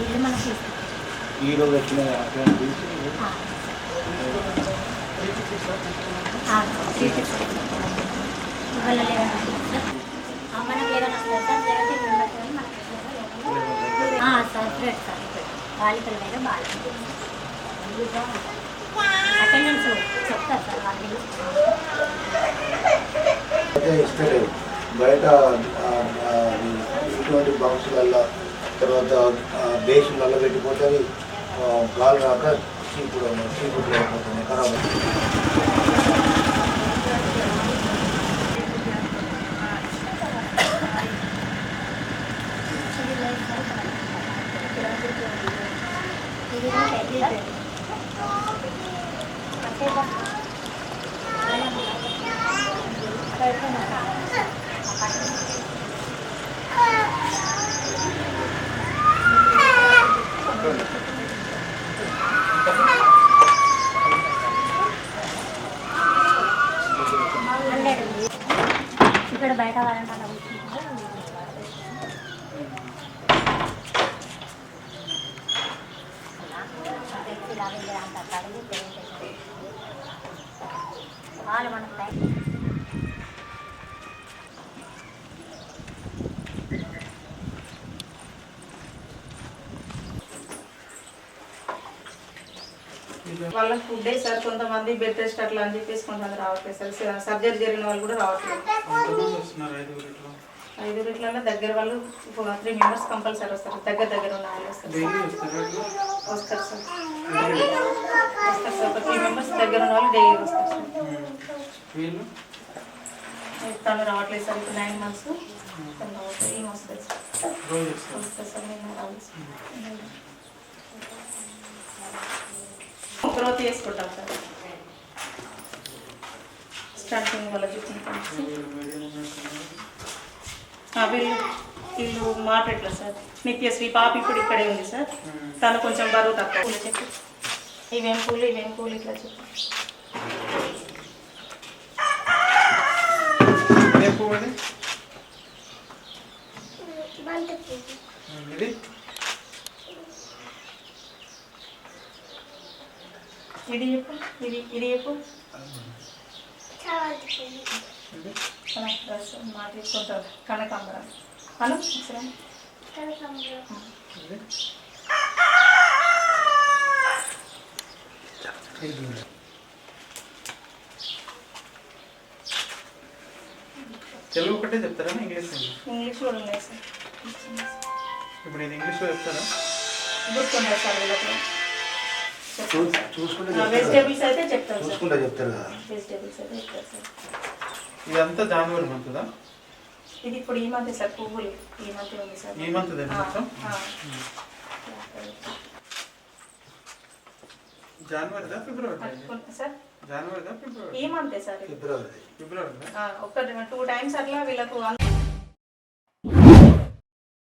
ఇది మనకి ఈ వచ్చిన మనకి సార్ సార్. బాలికల మీద బాలికలు. అటెండెన్స్ చెప్తారు సార్ వాళ్ళు అయితే బయట ఇటువంటి బాక్సులల్లో తర్వాత బేసులలో పెట్టిపోతే అవి గాలి రాక చీపుడు చీపుడు అయిపోతుంది ఖరాబ్ అవుతుంది. హండ్రెడ్ ఇక్కడ బయట వాళ్ళని అలా వెళ్ళి మనకు వాళ్ళకి ఫుడ్ సార్ కొంతమంది బెడ్ రెస్ట్ అట్లా అని చెప్పేసి కొంతమంది రావట్లేదు సార్. సర్జరీ జరిగిన వాళ్ళు కూడా రావట్లేదు. ఎంతమంది వస్తున్నారు ఐదుగురు ఇట్లా ఐదు ఇట్లలో దగ్గర వాళ్ళు త్రీ మెంబర్స్ కంపల్సరీ వస్తారు. దగ్గర దగ్గర ఉన్న వాళ్ళు వస్తారు. సార్. వస్తారు సార్. ఒక త్రీ మెంబర్స్ దగ్గర ఉన్న వాళ్ళు డైలీ వస్తారు సార్. తను రావట్లేదు సార్. ఇప్పుడు నైన్ మంత్స్ తను రావట్లేదు. ఏం వస్తుంది సార్? వస్తారు సార్. నేను రావాలి సార్? గ్రోత్ చేసుకుంటాం సార్. స్టార్టింగ్ వాళ్ళ చూపించాం వీళ్ళు వీళ్ళు మాట్లాడలేదు సార్. నిత్యశ్రీ పాప ఇప్పుడు ఇక్కడే ఉంది సార్. తను కొంచెం బరువు తక్కువ. పూలు చెప్పు. ఇవేం పూలు ఇవేం పూలు ఇట్లా చెప్పు. ఇదే? ఉమ్, ఇది ఇది చెప్పు. ఇది? ఇది కనకాంబరం. మా తీసుకుంటారు కనకాంబరం అను ఒకసారి. తెలుగు ఒకటే చెప్తారా? ఇంగ్లీష్ ఇంగ్లీష్ కూడా ఉన్నాయి సార్ ఇప్పుడు ఇది ఇంగ్లీష్లో చెప్తారా? గుర్తుండదు సార్ వీళ్ళకి? చూసుకుంటే. వెజిటేబుల్స్ అయితే చెప్తారు చూసుకుంటే చెప్తారు కదా. వెజిటేబుల్స్ అయితే చెప్తారు సార్ ఇదంతా జనవరి మంత్దా? ఇది ఇప్పుడు ఈ మంత్ సార్ పువ్వులు ఈ మంత్ ఉంది సార్. ఈ మంత్ మొత్తం. జనవరిదా ఫిబ్రవరి సార్ జనవరిదా ఈ ఫిబ్రవరి మంతే సార్. ఫిబ్రవరి ఫిబ్రవరిదా. ఆ, ఒక టూ టైమ్స్ అట్లా వీళ్ళకు